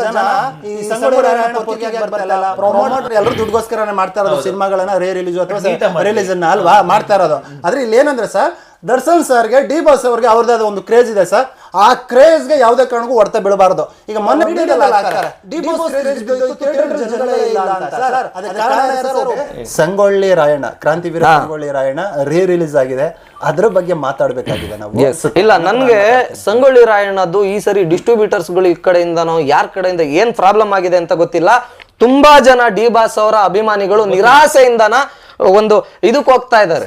ಜನ ಈ ಪ್ರಮೋಟರ್ ಎಲ್ಲರೂ ದುಡ್ಗೋಸ್ಕರನೇ ಮಾಡ್ತಾ ಇರೋದು ಸಿನಿಮಾಗಳನ್ನ ರೇ ರಿಲೀಸ್ ಅಥವಾ ರಿಲೀಸ್ ಅಲ್ವಾ ಮಾಡ್ತಾ ಇರೋದು. ಆದ್ರೆ ಇಲ್ಲಿ ಏನಂದ್ರೆ ಸರ್ ದರ್ಶನ್ ಸರ್ಗೆ ಡಿ ಬಾಸ್ ಅವ್ರಿಗೆ ಅವ್ರದ್ದಾದ ಒಂದು ಕ್ರೇಜ್ ಇದೆ ಸರ್. ಆ ಕ್ರೇಜ್ಗೆ ಯಾವುದೇ ಕಾರಣಕ್ಕೂ ಹೊಡೆತ ಬೀಳಬಾರದು. ಈಗ ಮೊನ್ನೆ ವಿಡಿಯೋದಲ್ಲಿ ಹಾಕ್ತಾರೆ. ಡಿ ಬಾಸ್ ಕ್ರೇಜ್ ಜನಗಳೇ ಇಲ್ಲ ಅಂತ ಸರ್. ಅದಕ್ಕೆ ಕಾರಣ ಸರ್ ಸಂಗೊಳ್ಳಿ ರಾಯಣ್ಣ ಕ್ರಾಂತಿವೀರ ಸಂಗೊಳ್ಳಿ ರಾಯಣ್ಣ ರೀ ರಿಲೀಸ್ ಆಗಿದೆ. ಅದ್ರ ಬಗ್ಗೆ ಮಾತಾಡ್ಬೇಕಾಗಿದೆ ನಾವು. ಇಲ್ಲ ನನ್ಗೆ ಸಂಗೊಳ್ಳಿ ರಾಯಣ್ಣದ್ದು ಈ ಸರಿ ಡಿಸ್ಟ್ರಿಬ್ಯೂಟರ್ಸ್ಗಳು ಈ ಕಡೆಯಿಂದನೋ ಯಾರ ಕಡೆಯಿಂದ ಏನ್ ಪ್ರಾಬ್ಲಮ್ ಆಗಿದೆ ಅಂತ ಗೊತ್ತಿಲ್ಲ. ತುಂಬಾ ಜನ ಡಿ ಬಾಸ್ ಅವರ ಅಭಿಮಾನಿಗಳು ನಿರಾಸೆಯಿಂದನ ಒಂದು ಇದಕ್ಕೆ ಹೋಗ್ತಾ ಇದ್ದಾರೆ.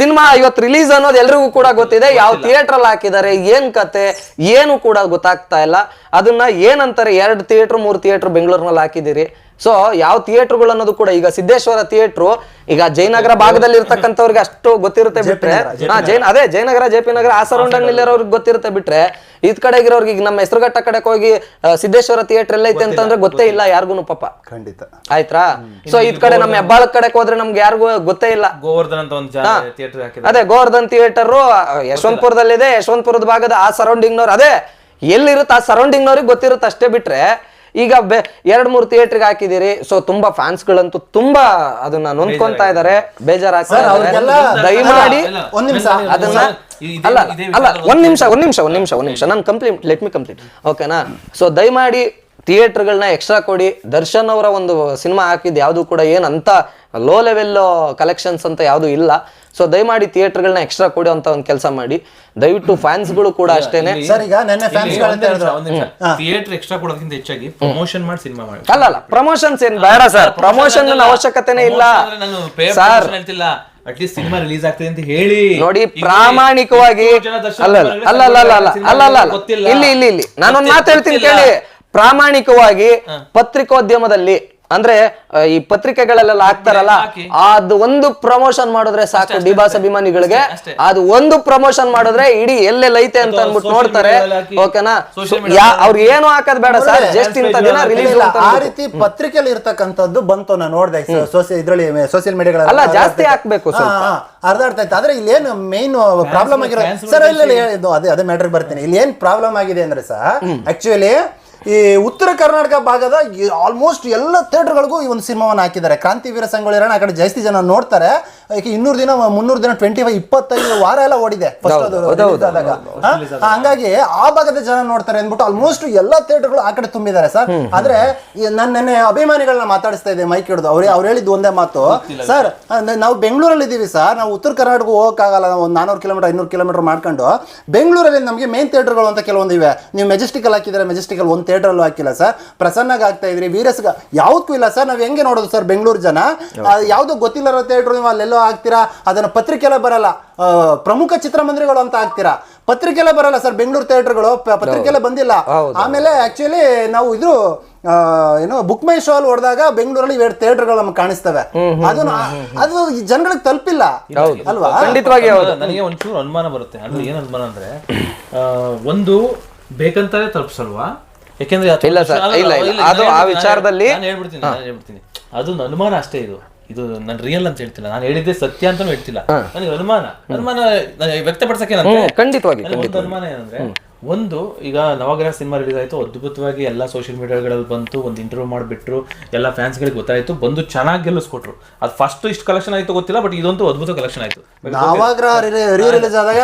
ಸಿನಿಮಾ ಇವತ್ತು ರಿಲೀಸ್ ಅನ್ನೋದು ಎಲ್ರಿಗೂ ಕೂಡ ಗೊತ್ತಿದೆ. ಯಾವ ಥಿಯೇಟರ್ ಅಲ್ಲಿ ಹಾಕಿದ್ದಾರೆ ಏನ್ ಕತೆ ಏನು ಕೂಡ ಗೊತ್ತಾಗ್ತಾ ಇಲ್ಲ. ಅದನ್ನ ಏನಂತಾರೆ ಎರಡು ಥಿಯೇಟರ್ ಮೂರು ಥಿಯೇಟರ್ ಬೆಂಗಳೂರಿನಲ್ಲಿ ಹಾಕಿದಿರಿ ಸೊ ಯಾವ ಥಿಯೇಟರ್ಗಳು ಅನ್ನೋದು ಕೂಡ ಈಗ ಸಿದ್ದೇಶ್ವರ ಥಿಯೇಟ್ರು ಈಗ ಜಯನಗರ ಭಾಗದಲ್ಲಿ ಇರ್ತಕ್ಕಂಥವ್ರಿಗೆ ಅಷ್ಟು ಗೊತ್ತಿರುತ್ತೆ ಬಿಟ್ರೆ ಹಾ ಜೈನ್ ಅದೇ ಜಯನಗರ ಜೆ ಪಿ ನಗರ. ಆ ಸರೌಂಡಿಂಗ್ ಗೊತ್ತಿರುತ್ತೆ ಬಿಟ್ರೆ ಇದ್ ಕಡೆಗಿರೋರ್ಗೆ ಈಗ ನಮ್ಮ ಹೆಸರುಘಟ್ಟ ಕಡೆ ಹೋಗಿ ಸಿದ್ದೇಶ್ವರ ಥಿಯೇಟರ್ ಎಲ್ಲೈತೆ ಅಂತಂದ್ರೆ ಗೊತ್ತೇ ಇಲ್ಲ ಯಾರಿಗೂ ಪಾಪ. ಖಂಡಿತ. ಆಯ್ತಾ ಸೊ ಇದ್ ಕಡೆ ನಮ್ಮ ಹೆಬ್ಬಾಳ ಕಡೆ ಹೋದ್ರೆ ನಮ್ಗೆ ಯಾರಿಗೂ ಗೊತ್ತೇ ಇಲ್ಲ. ಗೋವರ್ಧನ್ ಅಂತ ಒಂದು ಥಿಯೇಟರ್ ಅದೇ ಗೋವರ್ಧನ್ ಥಿಯೇಟರ್ ಯಶವಂತಪುರದಲ್ಲಿದೆ. ಯಶವಂತಪುರದ ಭಾಗದ ಆ ಸರೌಂಡಿಂಗ್ನವ್ರು ಅದೇ ಎಲ್ಲಿರುತ್ತೆ ಆ ಸರೌಂಡಿಂಗ್ನವ್ರಿಗೆ ಗೊತ್ತಿರುತ್ತೆ ಅಷ್ಟೇ ಬಿಟ್ರೆ ಈಗ ಬೆ ಎರಡ್ ಮೂರು ಥಿಯೇಟರ್ಗೆ ಹಾಕಿದಿರಿ ಸೊ ತುಂಬಾ ಫ್ಯಾನ್ಸ್ ಗಳಂತೂ ತುಂಬಾ ಅದನ್ನ ನೊಂದ್ಕೊಂತ ಇದಾರೆ. ಬೇಜಾರಾಗ್ತಾರೆ ದಯಮಾಡಿ ಇಲ್ಲ, ಒಂದ್ ನಿಮಿಷ. ಅದನ್ನ ಅಲ್ಲ ಅಲ್ಲ ಒಂದ್ ನಿಮಿಷ ಒಂದ್ ನಿಮಿಷ ಒಂದ್ ನಿಮಿಷ ಒಂದ್ ನಿಮಿಷ. ನಾನು ಕಂಪ್ಲೀಟ್ ಲೆಟ್ ಮಿ ಕಂಪ್ಲೀಟ್ ಓಕೆನಾ ಸೊ ದಯಮಾಡಿ ಥಿಯೇಟರ್ಗಳನ್ನ ಎಕ್ಸ್ಟ್ರಾ ಕೊಡಿ. ದರ್ಶನ್ ಅವರ ಒಂದು ಸಿನಿಮಾ ಹಾಕಿದ್ದು ಯಾವುದು ಕೂಡ ಅಂತ ಲೋ ಲೆವೆಲ್ ಕಲೆಕ್ಷನ್ಸ್ ಅಂತ ಯಾವುದು ಇಲ್ಲ. ಸೊ ದಯಮಾಡಿ ಥಿಯೇಟರ್ಗಳನ್ನ ಎಕ್ಸ್ಟ್ರಾ ಕೊಡಿ ಅಂತ ಒಂದು ಕೆಲಸ ಮಾಡಿ. ದಯವಿಟ್ಟು ಫ್ಯಾನ್ಸ್ಗಳು ಕೂಡ ಅಷ್ಟೇನೆ. ಸರ್ ಈಗ ನೆನ್ನೆ ಫ್ಯಾನ್ಸ್ ಥಿಯೇಟರ್ ಎಕ್ಸ್ಟ್ರಾ ಕೊಡೋದಕ್ಕಿಂತ ಹೆಚ್ಚಾಗಿ ಪ್ರಮೋಷನ್ ಮಾಡಿ ಸಿನಿಮಾ ಮಾಡಿ. ಅಲ್ಲ ಅಲ್ಲ ಪ್ರಮೋಷನ್ಸ್ ಏನ್ ಬೇಡ ಸರ್. ಪ್ರಮೋಷನ್ ಅವಶ್ಯಕತೆನೇ ಇಲ್ಲ. ಸರ್ ಹೇಳ್ತಿಲ್ಲ. ಅಟ್ಲೀಸ್ಟ್ ಸಿನಿಮಾ ರಿಲೀಸ್ ಆಗ್ತದೆ ಅಂತ ಹೇಳಿ. ನೋಡಿ ಪ್ರಾಮಾಣಿಕವಾಗಿ ಅಲ್ಲ ಅಲ್ಲ ಅಲ್ಲ ಅಲ್ಲ ಅಲ್ಲ ಅಲ್ಲ. ಇಲ್ಲಿ ಇಲ್ಲಿ ಇಲ್ಲಿ. ನಾನೊಂದು ಮಾತು ಹೇಳ್ತೀನಿ. ಕೇಳಿ. ಪ್ರಾಮಾಣಿಕವಾಗಿ ಪತ್ರಿಕೋದ್ಯಮದಲ್ಲಿ ಅಂದ್ರೆ ಈ ಪತ್ರಿಕೆಗಳಲ್ಲೆಲ್ಲ ಹಾಕ್ತಾರಲ್ಲ ಹಾಕಿ. ಅದು ಒಂದು ಪ್ರಮೋಷನ್ ಮಾಡಿದ್ರೆ ಸಾಕು ಡಿಬಾಸ್ ಅಭಿಮಾನಿಗಳಿಗೆ. ಅದು ಒಂದು ಪ್ರಮೋಷನ್ ಮಾಡಿದ್ರೆ ಇಡೀ ಎಲ್ಲೆಲ್ಲ ಐತೆ ಅಂತ ಅದು ಅಂದ್ಬಿಟ್ಟು ನೋಡ್ತಾರೆ. ಓಕೆನಾ? ಅವ್ರು ಏನು ಹಾಕೋದ್ ಬೇಡ ಸರ್. ಜಸ್ಟ್ ಇಂತ ದಿನ ರಿಲೀಸ್ ಆ ರೀತಿ ಪತ್ರಿಕೆಯಲ್ಲಿ ಇರ್ತಕ್ಕಂಥದ್ದು ಬಂತು ನಾನು ನೋಡಿದೆ. ಸೋಶಿಯಲ್ ಇದ್ರಲ್ಲಿ ಸೋಷಿಯಲ್ ಮೀಡಿಯಾಗಳಲ್ಲಿ ಅಲ್ಲ, ಜಾಸ್ತಿ ಹಾಕ್ಬೇಕು ಸ್ವಲ್ಪ. ಅರ್ಧಾಡ್ತಾ ಇತ್ತು ಆದ್ರೆ ಇಲ್ಲಿ ಏನು ಮೇನ್ ಪ್ರಾಬ್ಲಮ್ ಆಗಿರೋ ಸರ್. ಇಲ್ಲ ಅದೇ ಅದೇ ಮ್ಯಾಟರ್ ಬರ್ತೀನಿ. ಇಲ್ಲಿ ಏನ್ ಪ್ರಾಬ್ಲಮ್ ಆಗಿದೆ ಅಂದ್ರೆ ಸರ್ ಆಕ್ಚುಲಿ ಈ ಉತ್ತರ ಕರ್ನಾಟಕ ಭಾಗದ ಆಲ್ಮೋಸ್ಟ್ ಎಲ್ಲ ಥಿಯೇಟರ್ಗಳಿಗೂ ಈ ಒಂದು ಸಿನಿಮಾವನ್ನು ಹಾಕಿದ್ದಾರೆ. ಕ್ರಾಂತಿವೀರ ಸಂಗೊಳ್ಳಿ ರಾಯಣ್ಣ ಆ ಕಡೆ ಜಾಸ್ತಿ ಜನ ನೋಡ್ತಾರೆ. ಈಗ ಇನ್ನೂರು ದಿನ ಮುನ್ನೂರು ದಿನ ಟ್ವೆಂಟಿ ಫೈವ್ ಇಪ್ಪತ್ತೈದು ವಾರ ಎಲ್ಲ ಓಡಿದೆ. ಫಸ್ಟ್ ಅದು release ಆದಾಗ. ಹಾ? ಹಂಗಾಗಿ ಆ ಭಾಗದ ಜನ ನೋಡ್ತಾರೆ ಅಂದ್ಬಿಟ್ಟು ಆಲ್ಮೋಸ್ಟ್ ಎಲ್ಲಾ ಥಿಯೇಟರ್ಗಳು ಆ ಕಡೆ ತುಂಬಿದ್ದಾರೆ ಸರ್. ಆದ್ರೆ ನಾನು ನೆನ್ನೆ ಅಭಿಮಾನಿಗಳನ್ನ ಮಾತಾಡಿಸ್ತಾ ಇದ್ದೆ ಮೈಕ್ ಹಿಡಿದು. ಅವ್ರು ಅವ್ರು ಹೇಳಿದ್ದು ಒಂದೇ ಮಾತು. ಸರ್ ನಾವು ಬೆಂಗಳೂರಲ್ಲಿ ಇದ್ದೀವಿ ಸರ್. ನಾವು ಉತ್ತರ ಕರ್ನಾಟಕ ಹೋಗಕ್ಕಾಗಲ್ಲ. ನಾವು ಒಂದು ನಾನೂರು ಕಿಲೋಮೀಟರ್ ಐನೂರು ಕಿಲೋಮೀಟರ್ ಮಾಡ್ಕೊಂಡು. ಬೆಂಗಳೂರಲ್ಲಿ ನಮಗೆ ಮೇನ್ ಥಿಯೇಟರ್ಗಳು ಅಂತ ಕೆಲವೊಂದು ಇವೆ. ನೀವು ಮೆಜೆಸ್ಟಿಕಲ್ ಹಾಕಿದ್ರೆ ಮೆಜೆಸ್ಟಿಕಲ್ ಒಂದು ಥಿಯೇಟ್ರಲ್ಲೂ ಹಾಕಿಲ್ಲ ಸರ್. ಪ್ರಸನ್ನಾಗ ಆಗ್ತಾ ಇದ್ರಿ ವೀರಸ್ಗ ಯಾವ್ದಕ್ಕೂ ಇಲ್ಲ ಸರ್. ನಾವು ಹೆಂಗೆ ನೋಡೋದು ಸರ್ ಬೆಂಗಳೂರು ಜನ? ಯಾವುದು ಗೊತ್ತಿಲ್ಲ ಥಿಯೇಟರ್ ನೀವು ಅಲ್ಲೆಲ್ಲೋ ಹಾಕ್ತೀರಾ ಅದನ್ನ ಪತ್ರಿಕೆಲ್ಲ ಬರಲ್ಲ. ಪ್ರಮುಖ ಚಿತ್ರಮಂದಿರಗಳು ಅಂತ ಆಗ್ತೀರಾ? ಪತ್ರಿಕೆಲ್ಲ ಬರಲ್ಲ ಸರ್ ಬೆಂಗಳೂರು ಥಿಯೇಟರ್ಗಳು. ಪತ್ರಿಕೆಲ್ಲ ಬಂದಿಲ್ಲ. ಆಮೇಲೆ ಆಕ್ಚುಲಿ ನಾವು ಇದು ಏನು ಬುಕ್ ಮೈ ಶೋ ಅಲ್ಲಿ ಹೊಡೆದಾಗ ಬೆಂಗಳೂರಲ್ಲಿ ಎರಡು ಥಿಯೇಟರ್ಗಳು ನಮ್ಗೆ ಕಾಣಿಸ್ತವೆ. ಅದು ಅದು ಈ ಜನಗಳಿಗೆ ತಲುಪಿಲ್ಲ. ಅಲ್ವಾ? ಖಂಡಿತವಾಗಿ ನನಗೆ ಒಂಚೂರು ಅನುಮಾನ ಬರುತ್ತೆ. ಅಂದ್ರೆ ಏನು ಅನುಮಾನ ಅಂದ್ರೆ ಆ, ಒಂದು ಬೇಕಂತಾನೆ ತಲುಪಿಸಲ್ವಾ? ಯಾಕೆಂದ್ರೆ ಇಲ್ಲ ಸರ್, ಇಲ್ಲ, ಇಲ್ಲ. ಅದು ಆ ಹೇಳ್ಬಿಡ್ತೀನಿ, ವಿಚಾರದಲ್ಲಿ- ನಾನು ಹೇಳ್ಬಿಡ್ತೀನಿ ನಾನು ಹೇಳ್ಬಿಡ್ತೀನಿ. ಅದು ಅನುಮಾನ ಅಷ್ಟೇ ಇದು. ಇದು ನಾನು ರಿಯಲ್ ಅಂತ ಹೇಳ್ತಿಲ್ಲ. ನಾನು ಹೇಳಿದ್ದೆ ಸತ್ಯ ಅಂತಾನು ಹೇಳ್ತಿಲ್ಲ. ನನಗೆ ಅನುಮಾನ. ಅನುಮಾನ ನಾನು ವ್ಯಕ್ತಪಡಿಸಕ್ಕೆ? ಖಂಡಿತವಾಗಿ, ಒಂದು ಅನುಮಾನ ಏನಂದ್ರೆ ಒಂದು ಈಗ ನವಗ್ರಹ ಸಿನಿಮಾ ರಿಲೀಸ್ ಆಯ್ತು ಅದ್ಭುತವಾಗಿ ಎಲ್ಲ ಸೋಷಿಯಲ್ ಮೀಡಿಯಾಗಳಲ್ಲಿ ಬಂತು ಒಂದು ಇಂಟರ್ವ್ಯೂ ಮಾಡಿಬಿಟ್ರು ಎಲ್ಲ ಫ್ಯಾನ್ಸ್ಗಳಿಗೆ ಗೊತ್ತಾಯ್ತು ಬಂದು ಚೆನ್ನಾಗಿ ಗೆಲ್ಲಿಸ್ಕೊಟ್ರು. ಅದು ಫಸ್ಟ್ ಇಷ್ಟು ಕಲೆಕ್ಷನ್ ಆಯ್ತು ಗೊತ್ತಿಲ್ಲ ಬಟ್ ಇದಂತೂ ಅದ್ಭುತ ಕಲೆಕ್ಷನ್ ಆಯ್ತು. ನವಗ್ರಹ ರೀ ರಿಲೀಸ್ ಆದಾಗ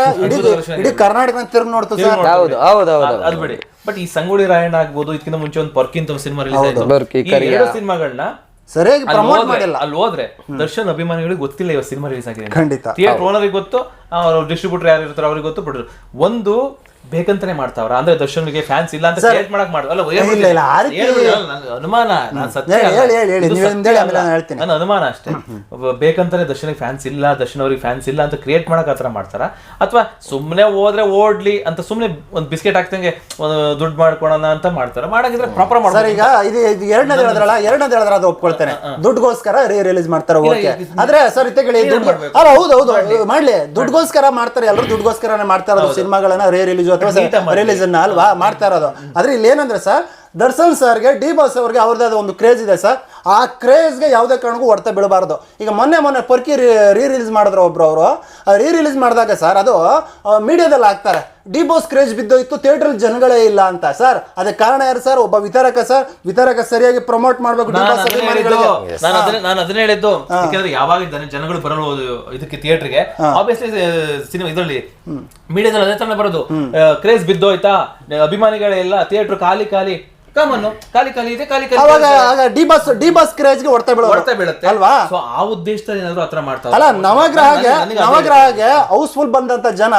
ಇಡೀ ಕರ್ನಾಟಕ ತಿರುಗಿ ನೋಡ್ತು ಸರ್. ಹೌದು ಹೌದು ಹೌದು ಅದು ಬಿಡಿ ಬಟ್ ಈ ಸಂಗೊಳ್ಳಿ ರಾಯಣ್ಣ ಆಗ್ಬೋದು ಇದಕ್ಕಿಂತ ಮುಂಚೆ ಒಂದು ಪರ್ಕಿಂತ ಸಿನಿಮಾ ರಿಲೀಸ್ ಆಯ್ತು. ಈ ಎರಡು ಸಿನಿಮಾಗಳನ್ನ ಸರಿಯಾಗಿ ಪ್ರಮೋಟ್ ಮಾಡಿಲ್ಲ. ಅಲ್ಲಿ ಹೋದ್ರೆ ದರ್ಶನ್ ಅಭಿಮಾನಿಗಳಿಗೆ ಗೊತ್ತಿಲ್ಲ ಇವಾಗ ಸಿನಿಮಾ ರಿಲೀಸ್ ಆಗಿದೆ ಖಂಡಿತ. ಥಿಯೇಟರ್ ಓನರಿಗೆ ಗೊತ್ತು ಡಿಸ್ಟ್ರಿಬ್ಯೂಟರ್ ಯಾರು ಇರ್ತಾರೆ ಅವ್ರಿಗೆ ಗೊತ್ತು ಬಿಡ್ರು ಒಂದು ಬೇಕಂತಾನೆ ಮಾಡ್ತಾವ್ರ. ಅಂದ್ರೆ ದರ್ಶನ್ಗೆ ಫ್ಯಾನ್ಸ್ ಇಲ್ಲ ಅಂತ ಕ್ರಿಯೇಟ್ ಮಾಡಕ್ ಮಾಡ ಅಲ್ಲ ಇಲ್ಲ, ಇಲ್ಲ, ಆ ರೀತಿ- ನನ್ನ ಅನುಮಾನ ನಾನು ಸತ್ಯ ಹೇಳಿ, ಅಲ್ಲ. ಹೇಳಿ, ಹೇಳಿ, ಹೇಳಿ. ಇದು ನೀವು ಸತ್ಯ ಹೇಳಿ, ಆಮೇಲೆ ನಾನು ಹೇಳ್ತೀನಿ. ನನ್ನ ಅನುಮಾನ ಅಷ್ಟೇ. ಒಬ್ಬ ಬೇಕಂತಾನೆ ದರ್ಶನ್ಗೆ ಫ್ಯಾನ್ಸ್ ಇಲ್ಲ ದರ್ಶನ್ ಅವ್ರಿಗೆ ಫ್ಯಾನ್ಸ್ ಇಲ್ಲ ಅಂತ ಕ್ರಿಯೇಟ್ ಮಾಡಕ್ ಆತರ ಮಾಡ್ತಾರ? ಅಥವಾ ಸುಮ್ನೆ ಹೋದ್ರೆ ಓಡ್ಲಿ ಅಂತ ಸುಮ್ನೆ ಒಂದ್ ಬಿಸ್ಕೆಟ್ ಹಾಕ್ದಂಗೆ ಒಂದು ದುಡ್ಡು ಮಾಡ್ಕೊಳೋಣ ಅಂತ ಮಾಡ್ತಾರ? ಮಾಡಂಗಿದ್ರೆ ಪ್ರಾಪರ್ ಸರ್ ಮಾಡ್ತಾರೆ ಈಗ ಇದು ಎರಡನೇ ಎರಡನೇದು ಹೇಳಿದ್ರಲ್ಲ ಎರಡನೇದು ಹೇಳಿದ್ರೆ ಅದು ಒಪ್ಕೊಳ್ತೇನೆ. ದುಡ್ಡುಗೋಸ್ಕರ ರೀ ರಿಲೀಸ್ ಮಾಡ್ತಾರೆ ಓಕೆ. ಆದ್ರೆ ಸರ್ ಇತ್ತೇಳಿ ದುಡ್ಡು ಅಲ್ಲ ಹೌದು ಹೌದು ಮಾಡ್ಲಿ. ದುಡ್ಡುಗೋಸ್ಕರ ಮಾಡ್ತಾರೆ ಎಲ್ಲರೂ ದುಡ್ಡುಗೋಸ್ಕರನೇ ಮಾಡ್ತಾರೆ ಸಿನಿಮಾಗಳನ್ನ ರೇ ರಿಲೀಸ್ ರಿಲೀಸ್ ಅಲ್ವಾ? ಮಾಡ್ತಾ ಇರೋದು. ಆದ್ರೆ ಇಲ್ಲಿ ಏನಂದ್ರೆ ಸರ್ ದರ್ಶನ್ ಸರ್ಗೆ ಡಿ ಬಾಸ್ ಅವ್ರಿಗೆ ಅವ್ರದ್ದಾದ ಒಂದು ಕ್ರೇಜ್ ಇದೆ ಸರ್. ಆ ಕ್ರೇಜ್ಗೆ ಯಾವುದೇ ಕಾರಣಕ್ಕೂ ಹೊಡೆತ ಬೀಳಬಾರ್ದು. ಈಗ ಮೊನ್ನೆ ಮೊನ್ನೆ ಪರ್ಕಿ ರೀ ರಿಲೀಸ್ ಮಾಡಿದ್ರು ಒಬ್ರು ಅವರು. ರೀ ರಿಲೀಸ್ ಮಾಡಿದಾಗ ಸರ್ ಅದು ಮೀಡಿಯಾದಲ್ಲಿ ಹಾಕ್ತಾರೆ. ಡಿ ಬಾಸ್ ಕ್ರೇಜ್ ಬಿದ್ದೋಯ್ತು ಥಿಯೇಟರ್ ಜನಗಳೇ ಇಲ್ಲ ಅಂತ. ಸರ್ ಅದಕ್ಕೆ ಕಾರಣ ಯಾರು ಸರ್ ಒಬ್ಬ ವಿತರಕ ಸರ್ ವಿತರಕ ಸರಿಯಾಗಿ ಪ್ರಮೋಟ್ ಮಾಡಬೇಕು ಡಿ ನಾನು ಅದನ್ನ ಹೇಳಿದ್ದು. ಯಾವಾಗ ಜನ- ಜನಗಳು ಬರಲು ಇದಕ್ಕೆ ಥಿಯೇಟರ್ಗೆ ಆಬ್ವಿಯಸ್ಲಿ ಸಿನಿಮಾ ಇದರಲ್ಲಿ ಮೀಡಿಯಾದಲ್ಲಿ ಅದೇ ತರ ಬರೋದು. ಕ್ರೇಜ್ ಬಿದ್ದೋಯ್ತಾ ಅಭಿಮಾನಿಗಳೇ ಇಲ್ಲ ಥಿಯೇಟರ್ ಖಾಲಿ ಖಾಲಿ. ಕಾಮನ್ನು ಖಾಲಿ ಖಾಲಿ ಇದೆ ಖಾಲಿ ಖಾಲಿ ಅವಾಗ ಡಿ ಬಸ್ ಡಿ ಬಾಸ್ ಕ್ರೇಜ್ಗೆ ಹೊಡೆತ ಹೊರತ ಬೀಳೋದು ಬೀಳುತ್ತೆ. ಅಲ್ವಾ? ಸೊ ಆ ಉದ್ದೇಶದಲ್ಲಿ ಏನಾದ್ರು ಹತ್ರ ಮಾಡ್ತಾರೆ ಅಲ್ಲ ನವಗ್ರಹಗೆ ನವಗ್ರಹಗೆ ಹೌಸ್ಫುಲ್ ಬಂದಂತ ಜನ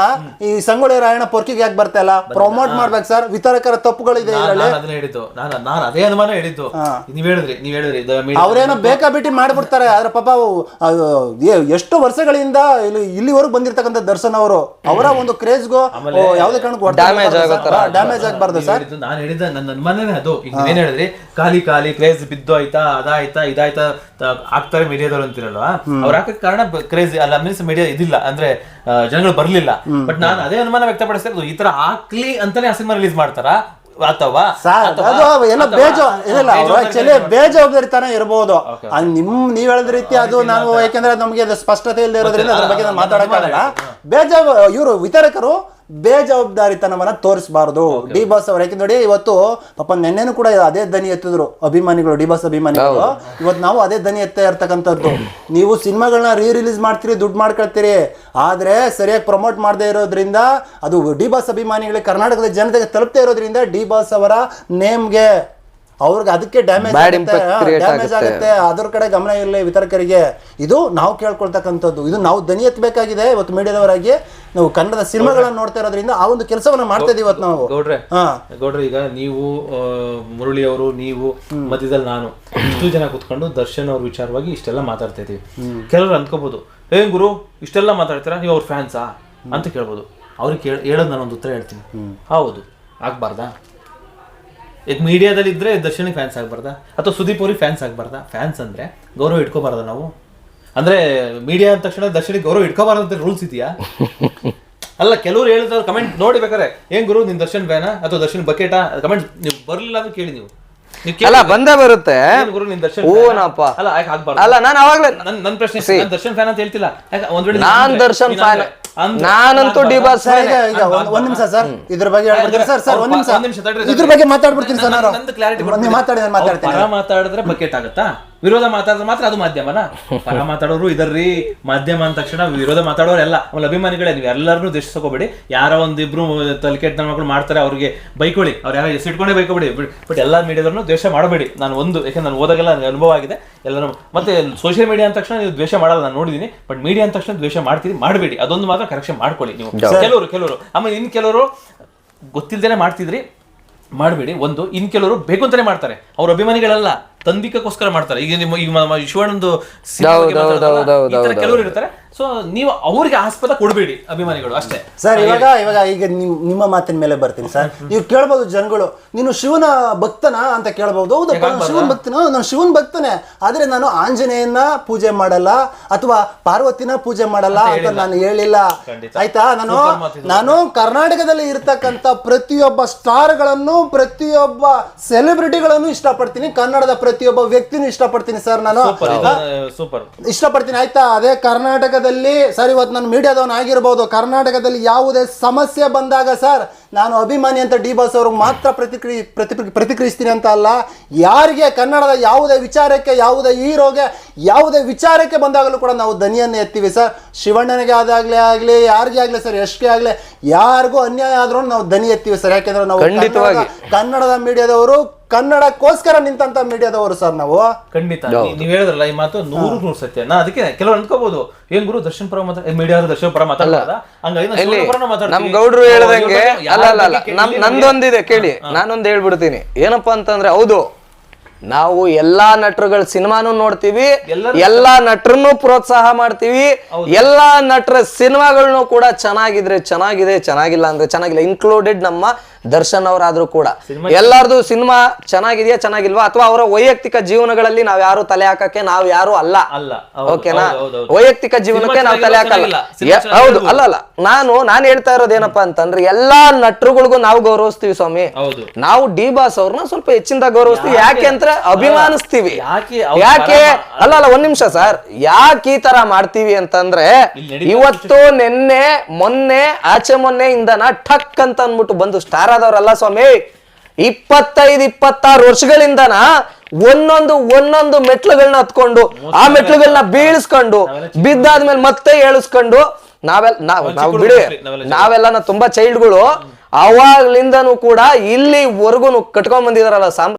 ಈ ಸಂಗೊಳ್ಳಿ ರಾಯಣ್ಣ ಪೊರ್ಕಿಗೆ ಯಾಕೆ ಬರ್ತಾ ಇಲ್ಲ? ಪ್ರಮೋಟ್ ಮಾಡ್ಬೇಕು ಸರ್ ವಿತರಕರ ತಪ್ಪುಗಳಿದೆ ಇದರಲ್ಲಿ. ನಾನು ಅದನ್ನ ಹೇಳಿದ್ದು. ನಾನು ನಾನು ಅದೇ ಅನುಮಾನ ಹೇಳಿದ್ದು. ನೀವ್ ಹೇಳಿದ್ರಿ ನೀವ್ ಹೇಳಿದ್ರಿ. ಅವ್ರೇನೋ ಬೇಕಾಬಿಟ್ಟಿ ಮಾಡ್ಬಿಡ್ತಾರೆ. ಆದ್ರೆ ಪಾಪ ಎಷ್ಟು ವರ್ಷಗಳಿಂದ ಇಲ್ಲಿ ಇಲ್ಲಿವರೆಗೂ ಬಂದಿರ್ತಕ್ಕಂಥ ದರ್ಶನ್ ಅವರು ಅವರ ಒಂದು ಕ್ರೇಜ್ಗೂ ಯಾವುದೇ ಕಾರಣಕ್ಕೂ ಡ್ಯಾಮೇಜ್ ಆಗಬಾರ್ದು. ಸರ್ ನಾನು ಹೇಳಿದ್ದೆ ನನ್ನ ಅನುಮಾನನೇ ಅದು. ಈಗ ನೀವೇನ್ ಹೇಳಿದ್ರಿ? ಖಾಲಿ ಖಾಲಿ ಕ್ರೇಜ್ ಬಿದ್ದು ಆಯ್ತಾ ಅದಾಯ್ತಾ ಇದಾಯ್ತಾ ಆಗ್ತಾರೆ ಮೀಡಿಯಾದವ್ರು ಅಂತಿರಲ್ವಾ? ಅವ್ರ ಹಾಕಕ್ ಕಾರಣ ಕ್ರೇಜ್ ಅಲ್ಲ ಮೀನ್ಸ್ ಮೀಡಿಯಾ ಇದಿಲ್ಲ. ಅಂದ್ರೆ ಜನಗಳು ಬರ್ಲಿಲ್ಲ. ಬಟ್ ನಾನು ಅದೇ ಅನುಮಾನ ವ್ಯಕ್ತಪಡಿಸ್ತಾ ಇರೋದು ಈ ತರ ಹಾಕ್ಲಿ ಅಂತಾನೆ ಆ ಸಿನಿಮಾ ರಿಲೀಸ್ ಮಾಡ್ತಾರ? ಅಥವಾ ಅದು ಏನೋ ಅಥವಾ- ಬೇಜ ಇಲ್ಲ ಅವರು ಬೇಜವಾಬ್ದಾರಿ ಆಕ್ಚುಲಿ ಬೇಜವಾಬ್ದಾರಿತನ ಇರ್ಬೋದು ಅದು ನಿಮ್ ನೀವ್ ಹೇಳಿದ ರೀತಿ ಅದು ನಾವು ಯಾಕಂದ್ರೆ ನಮಗೆ ಸ್ಪಷ್ಟತೆ ಇಲ್ಲದೆ ಇರೋದ್ರಿಂದ ಅದ್ರ ಬಗ್ಗೆ ನಾನು ಮಾತಾಡಕ್ಕಾಗಲ್ಲ. ಬೇಜವಾಬ್ ಇವರು ವಿತರಕರು ಬೇಜವಾಬ್ದಾರಿತನವನ್ನ ತೋರಿಸಬಾರದು. ಡಿ ಬಾಸ್ ಅವ್ರು ಯಾಕೆ ನೋಡಿ ಇವತ್ತು ಪಾಪ ನೆನ್ನೆನೂ ಕೂಡ ಅದೇ ದನಿ ಎತ್ತಿದ್ರು ಅಭಿಮಾನಿಗಳು ಡಿ ಬಾಸ್ ಅಭಿಮಾನಿಗಳು. ಇವತ್ತು ನಾವು ಅದೇ ದನಿ ಎತ್ತ ಇರ್ತಕ್ಕಂಥದ್ದು. ನೀವು ಸಿನಿಮಾಗಳನ್ನ ರೀ ರಿಲೀಸ್ ಮಾಡ್ತೀರಿ ದುಡ್ಡು ಮಾಡ್ಕೊಳ್ತೀರಿ. ಆದ್ರೆ ಸರಿಯಾಗಿ ಪ್ರಮೋಟ್ ಮಾಡದೇ ಇರೋದ್ರಿಂದ ಅದು ಡಿ ಬಾಸ್ ಅಭಿಮಾನಿಗಳಿಗೆ ಕರ್ನಾಟಕದ ಜನತೆಗೆ ತಲುಪದೇ ಇರೋದ್ರಿಂದ ಡಿ ಬಾಸ್ ಅವರ ನೇಮ್ಗೆ ಅವ್ರಿಗೆ ಅದಕ್ಕೆ ಡ್ಯಾಮೇಜ್ ಡ್ಯಾಮೇಜ್ ಆಗುತ್ತೆ. ಅದ್ರ ಕಡೆ ಗಮನ ಇರಲಿ ವಿತರಕರಿಗೆ. ಇದು ನಾವು ಕೇಳ್ಕೊಳ್ತಕ್ಕಂಥದ್ದು. ಇದು ನಾವು ದನಿ ಎತ್ತಬೇಕಾಗಿದೆ ಇವತ್ತು ಮೀಡಿಯಾದವರಾಗಿ. ನಾವು ಕನ್ನಡದ ಸಿನಿಮಾಗಳನ್ನ ನೋಡ್ತಾ ಇರೋದ್ರಿಂದ ಆ ಒಂದು ಕೆಲಸವನ್ನ ಮಾಡ್ತಾ ಇದೀವಿ ಇವತ್ತು ನಾವು. ಗೌಡ್ರೆ ಹಾ. ಗೌಡ್ರೆ ಈಗ ನೀವು ಆ, ಮುರಳಿ ಅವರು ನೀವು ಮಧ್ಯದಲ್ಲಿ ನಾನು ಇಷ್ಟು ಜನ ಕುತ್ಕೊಂಡು ದರ್ಶನ್ ಅವ್ರ ವಿಚಾರವಾಗಿ ಇಷ್ಟೆಲ್ಲ ಮಾತಾಡ್ತಾ ಇದೀವಿ ಕೆಲವರು ಅನ್ಕೋಬಹುದು ಏನ್ ಗುರು ಇಷ್ಟೆಲ್ಲ ಮಾತಾಡ್ತೀರಾ? ನೀವು ಅವ್ರ ಫ್ಯಾನ್ಸಾ ಅಂತ ಕೇಳ್ಬೋದು. ಅವ್ರಿಗೆ ಕೇಳ ಹೇಳೋದು ನಾನು ಒಂದು ಉತ್ತರ ಹೇಳ್ತೀನಿ. ಹೌದು. ಆಗ್ಬಾರ್ದಾ? ಈಗ ಮೀಡಿಯಾದಲ್ಲಿ ಇದ್ರೆ ದರ್ಶನಿಗೆ ಫ್ಯಾನ್ಸ್ ಆಗ್ಬಾರ್ದಾ? ಅಥವಾ ಸುದೀಪ್ ಅವ್ರಿಗೆ ಫ್ಯಾನ್ಸ್ ಆಗ್ಬಾರ್ದಾ? ಫ್ಯಾನ್ಸ್ ಅಂದ್ರೆ ಗೌರವ ಇಟ್ಕೋಬಾರ್ದ ನಾವು? ಅಂದ್ರೆ ಮೀಡಿಯಾ ಅಂದ ತಕ್ಷಣ ದರ್ಶನಿಗೆ ಗೌರವ ಇಟ್ಕೋಬಾರ್ದು ಅಂತ ರೂಲ್ಸ್ ಇದೆಯಾ? ಅಲ್ಲ ಕೆಲವ್ರು ಹೇಳಿದ್ರು ಕಮೆಂಟ್ ನೋಡಿ ಬೇಕಾರೆ ಏನ್ ಗುರು ನಿನ್ ದರ್ಶನ್ ಫ್ಯಾನ ಅಥವಾ ದರ್ಶನ್ ಬಕೆಟಾ ಕಮೆಂಟ್ ನೀವು ಬರ್ಲಿಲ್ಲ ಅಂದ್ರೆ ಕೇಳಿ ನೀವು. ನೀವು ಕೇಳಿ ಅಲ್ಲ ಬಂದೇ ಬರುತ್ತೆ. ಏನ್ ಗುರು ನಿನ್ ದರ್ಶನ್ ಓನಪ್ಪ fan ಆ? ಅಲ್ಲ ಯಾಕೆ ಆಗ್ಬಾರ್ದು. ಅಲ್ಲ ನಾನು ಅವಾಗ್ಲೇ ನನ್ ನನ್ ಪ್ರಶ್ನೆ ನಾನ್ ದರ್ಶನ್ ಫ್ಯಾನ್ ಅಂತ ಹೇಳ್ತಿಲ್ಲ. ಯಾಕೆ ಒಂದ್ ವೇಳೆ ನಾನ್ ನೀನ್ ದರ್ಶನ್ ಫ್ಯಾನ್ ಅಂದ್ರೆ- ನಾನಂತೂ ಡಿಬಾಸ್ ಸರ್ ಈಗ ಈಗ ಒಂದ್- ಒಂದ್ ನಿಮಿಷ ಸರ್ ಇದ್ರ ಬಗ್ಗೆ ಹೇಳ್ಬಿಡ್ತೀನಿ ಸರ್ ಸರ್ ಒಂದ್ ನಿಮಿಷ. ಇದ್ರ ಬಗ್ಗೆ ಮಾತಾಡ್ಬಿಡ್ತೀನಿ ಸರ್ ನಾನು ಕ್ಲಾರಿಟಿ ನೀವು ಮಾತಾಡಿ ನಾನು ಮಾತಾಡ್ತೀನಿ. ಮಾತಾಡಿದ್ರೆ ಬಕೆಟ್ ಆಗುತ್ತಾ? ವಿರೋಧ ಮಾತಾಡಿದ್ರೆ ಮಾತ್ರ ಅದು ಮಾಧ್ಯಮನ? ಪರ ಮಾತಾಡೋರು ಇದರ್ರಿ. ಮಾಧ್ಯಮ ಅಂದ ತಕ್ಷಣ ವಿರೋಧ ಮಾತಾಡೋರು ಎಲ್ಲ ಆಮೇಲೆ ಅಭಿಮಾನಿಗಳೇ ನೀವು ಎಲ್ಲರನ್ನೂ ದೇಶಿಸ್ಕೋಬೇಡಿ ಯಾರೋ ಒಂದಿಬ್ರು ತಲೆಕೆಟ್ಟ ಮಕ್ಕಳು ಮಾಡ್ತಾರೆ ಅವ್ರಿಗೆ ಬೈಕೊಳ್ಳಿ. ಅವ್ರು ಯಾರು ಇಟ್ಕೊಂಡೇ ಬೈಕೋಬೇಡಿ. ಬಟ್ ಎಲ್ಲ ಮೀಡಿಯಾದವ್ರನ್ನು ದ್ವೇಷ ಮಾಡಬೇಡಿ. ನಾನು ಒಂದು ಯಾಕೆಂದ್ರೆ ನಾನು ಓದಾಗೆಲ್ಲ ನನಗೆ ಅನುಭವ ಆಗಿದೆ. ಎಲ್ಲರೂ ಮತ್ತೆ ಸೋಷಿಯಲ್ ಮೀಡಿಯಾ ಅಂದ ತಕ್ಷಣ ನೀವು ದ್ವೇಷ ಮಾಡಲ್ಲ ನಾನು ನೋಡಿದ್ದೀನಿ ಬಟ್ ಮೀಡಿಯಾ ಅಂದ ತಕ್ಷಣ ದ್ವೇಷ ಮಾಡ್ತೀರಿ ಮಾಡಬೇಡಿ. ಅದೊಂದು ಮಾತ್ರ ಕರೆಕ್ಷನ್ ಮಾಡ್ಕೊಳ್ಳಿ ನೀವು. ಕೆಲವರು ಕೆಲವರು. ಆಮೇಲೆ ಇನ್ ಕೆಲವರು ಗೊತ್ತಿಲ್ದೇನೆ ಮಾಡ್ತಿದ್ರಿ ಮಾಡಬೇಡಿ. ಒಂದು ಇನ್ ಕೆಲವರು ಬೇಕು ಅಂತಲೇ ಮಾಡ್ತಾರೆ. ಅವ್ರ ಅಭಿಮಾನಿಗಳಲ್ಲ. ತಂದಿಕಕ್ಕೋಸ್ಕರ ಮಾಡ್ತಾರೆ. ಈಗ ನಿಮ್ಮ ಈಗ ಶಿವಣ್ಣಂದು ಕೆಲವರು ಇರ್ತಾರೆ. ಸೊ ನೀವು ಅವ್ರಿಗೆ ಆಸ್ಪದ ಕೊಡಬೇಡಿ ಅಭಿಮಾನಿಗಳು ಅಷ್ಟೇ. ಸರ್ ಇವಾಗ ಇವಾಗ ಈಗ ನಿಮ್ ನಿಮ್ಮ ಮಾತಿನ ಮೇಲೆ ಬರ್ತೀನಿ ಸರ್ ನೀವು ಕೇಳ್ಬೋದು ಜನಗಳು ನೀನು ಶಿವನ ಭಕ್ತನ ಅಂತ ಕೇಳ್ಬೋದು. ಹೌದಪ್ಪ ನಾನು ಶಿವನ್ ಭಕ್ತನ ನಾನು ಶಿವನ್ ಭಕ್ತನೇ. ಆದ್ರೆ ನಾನು ಆಂಜನೇಯನ ಪೂಜೆ ಮಾಡಲ್ಲ ಅಥವಾ ಪಾರ್ವತಿನ ಪೂಜೆ ಮಾಡಲ್ಲ ಅಂತ ನಾನು ಹೇಳಿಲ್ಲ. ಖಂಡಿತ. ಆಯ್ತಾ? ನಾನು. ನಾನು ಕರ್ನಾಟಕದಲ್ಲಿ ಇರ್ತಕ್ಕಂಥ ಪ್ರತಿಯೊಬ್ಬ ಸ್ಟಾರ್ಗಳನ್ನು ಪ್ರತಿಯೊಬ್ಬ ಸೆಲೆಬ್ರಿಟಿಗಳನ್ನು ಇಷ್ಟಪಡ್ತೀನಿ. ಕನ್ನಡದ ಪ್ರತಿಯೊಬ್ಬ ವ್ಯಕ್ತಿನೂ ಇಷ್ಟಪಡ್ತೀನಿ ಸರ್ ನಾನು. Super super. ಇಷ್ಟಪಡ್ತೀನಿ ಆಯ್ತಾ? ಅದೇ ಕರ್ನಾಟಕದಲ್ಲಿ ಸರ್ ಇವತ್ತು ನಾನು ಮೀಡಿಯಾದವನ್ ಆಗಿರ್ಬೋದು ಕರ್ನಾಟಕದಲ್ಲಿ ಯಾವುದೇ ಸಮಸ್ಯೆ ಬಂದಾಗ ಸರ್ ನಾನು ಅಭಿಮಾನಿ ಅಂತ ಡಿ ಬಾಸ್ ಅವ್ರಿಗೆ ಮಾತ್ರ ಪ್ರತಿಕ್ರಿಯೆ ಪ್ರತಿ ಪ್ರತಿಕ್ರಿಯಿಸ್ತೀನಿ ಅಂತ ಅಲ್ಲ ಯಾರಿಗೆ ಕನ್ನಡದ ಯಾವುದೇ ವಿಚಾರಕ್ಕೆ ಯಾವುದೇ ಹೀರೋಗೆ ಯಾವುದೇ ವಿಚಾರಕ್ಕೆ ಬಂದಾಗಲೂ ಕೂಡ ನಾವು ದನಿಯನ್ನು ಎತ್ತೀವಿ ಸರ್. ಶಿವಣ್ಣನಿಗೆ ಆದಾಗ್ಲೇ ಆಗಲಿ ಯಾರಿಗೆ ಆಗಲಿ ಸರ್ ಎಷ್ಟೇ ಆಗಲಿ ಯಾರಿಗೂ ಅನ್ಯಾಯ ಆದ್ರೂ ನಾವು ಧನಿ ಎತ್ತೀವಿ ಸರ್. ಯಾಕೆಂದ್ರೆ ನಾವು ಕನ್ನಡದ ಮೀಡಿಯಾದವರು ಕನ್ನಡಕ್ಕೋಸ್ಕರ ನಿಂತಂತ ಮೀಡಿಯಾದವರು ಸರ್ ನಾವು. ಖಂಡಿತ. ನೀ- ನೀವ್ ಹೇಳಿದ್ರಲ್ಲ ಈ ಮಾತು ನೂರು ನೂರು ಸತ್ಯ. ನಾ ಅದಕ್ಕೆ ಕೆಲವರು ಅನ್ಕೋಬಹುದು ಏನ್ ಗುರು ದರ್ಶನ್ ಪರ ಮಾತಾಡ ಮೀಡಿಯಾ ದರ್ಶನ್ ಪರ ಮಾತಾಡ್ತಾರ ಹಂಗಾಗಿ ಇಲ್ಲಿ ಪರನೂ. ನಮ್ ಗೌಡ್ರು ಅವ್ರು ಹೇಳ್ದಂಗೆ ಇವ್ರ ಬಗ್ಗೆ ಅಲ್ಲ ಯಾರ ಅಲ್ಲ. ಅಲ್ಲ ಬಗ್ಗೆ ನಮ್ ಕೇಳಿ ನಂದೊಂದಿದೆ ಕೇಳಿ. ನಾನೊಂದು ಹೇಳ್ಬಿಡ್ತೀನಿ. ಏನಪ್ಪಾ ಅಂತಂದ್ರೆ ಹೌದು. ನಾವು ಎಲ್ಲಾ ನಟರುಗಳ ಸಿನಿಮಾನು ನೋಡ್ತೀವಿ. ಎಲ್ಲರೂ- ಎಲ್ಲಾ ನಟರನ್ನು ಪ್ರೋತ್ಸಾಹ ಮಾಡ್ತೀವಿ. ಎಲ್ಲಾ ನಟರ ಸಿನಿಮಾಗಳನ್ನೂ ಕೂಡ ಚೆನ್ನಾಗಿದ್ರೆ ಚೆನ್ನಾಗಿದೆ ಚೆನ್ನಾಗಿಲ್ಲ ಅಂದ್ರೆ ಚೆನ್ನಾಗಿಲ್ಲ. ಇನ್ಕ್ಲೂಡೆಡ್ ನಮ್ಮ ದರ್ಶನ್ ಅವರಾದ್ರೂ ಕೂಡ. ಎಲ್ಲಾರ್ದು ಸಿನಿಮಾ ಚೆನ್ನಾಗಿದೆಯಾ ಚೆನ್ನಾಗಿಲ್ವಾ? ಅಥವಾ ಅವರ ವೈಯಕ್ತಿಕ ಜೀವನಗಳಲ್ಲಿ ನಾವ್ ಯಾರು ತಲೆ ಹಾಕಕ್ಕೆ ನಾವ್ ಯಾರು ಅಲ್ಲ? ಓಕೆನಾ. ವೈಯಕ್ತಿಕ ಜೀವನಕ್ಕೆ ನಾವ್ ತಲೆ ಹಾಕಲ್ಲ. ಹೌದು. ಅಲ್ಲ ಅಲ್ಲ. ನಾನು ನಾನ್ ಹೇಳ್ತಾ ಇರೋದೇನಪ್ಪಾ ಅಂತಂದ್ರೆ ಎಲ್ಲಾ ನಟರುಗಳಿಗೂ ನಾವು ಗೌರವಿಸ್ತೀವಿ ಸ್ವಾಮಿ. ನಾವು ಡಿ ಬಾಸ್ ಅವ್ರನ್ನ ಸ್ವಲ್ಪ ಹೆಚ್ಚಿಂದ ಗೌರವಿಸ್ತೀವಿ. ಯಾಕೆ? ಅಂತ ಅಭಿಮಾನಿಸ್ತೀವಿ. ಯಾಕೆ? ಅಲ್ಲ ಅಲ್ಲ ಒಂದ್ ನಿಮಿಷ ಸರ್. ಯಾಕೆ ಈ ತರ ಮಾಡ್ತೀವಿ ಅಂತಂದ್ರೆ ಇವತ್ತು ನಿನ್ನೆ ಮೊನ್ನೆ ಆಚೆ ಮೊನ್ನೆ ಇಂದನ ಠಕ್ ಅಂತ ಅಂದ್ಬಿಟ್ಟು ಬಂದು ಸ್ಟಾರ್ ಆದವ್ರಲ್ಲ ಸ್ವಾಮಿ? ಇಪ್ಪತ್ತೈದು ಇಪ್ಪತ್ತಾರು ವರ್ಷಗಳಿಂದನ ಒಂದೊಂದು ಒಂದೊಂದು ಮೆಟ್ಲುಗಳನ್ನ ಹತ್ಕೊಂಡು ಆ ಮೆಟ್ಲುಗಳನ್ನ ಬೀಳಿಸ್ಕೊಂಡು ಬಿದ್ದಾದ್ಮೇಲೆ ಮತ್ತೆ ಏಳಿಸ್ಕೊಂಡು ನಾವೆಲ್ಲ ನಾವು ಬಿಡಿ ನಾವೆಲ್ಲ ತುಂಬಾ ಚೈಲ್ಡ್ಗಳು ಅವಾಗ್ಲಿಂದನೂ ಕೂಡ ಇಲ್ಲಿವರೆಗೂ ಕಟ್ಕೊಂಡ್ ಬಂದಿದಾರಲ್ಲ ಸಾಂಪ್ರದಾಯ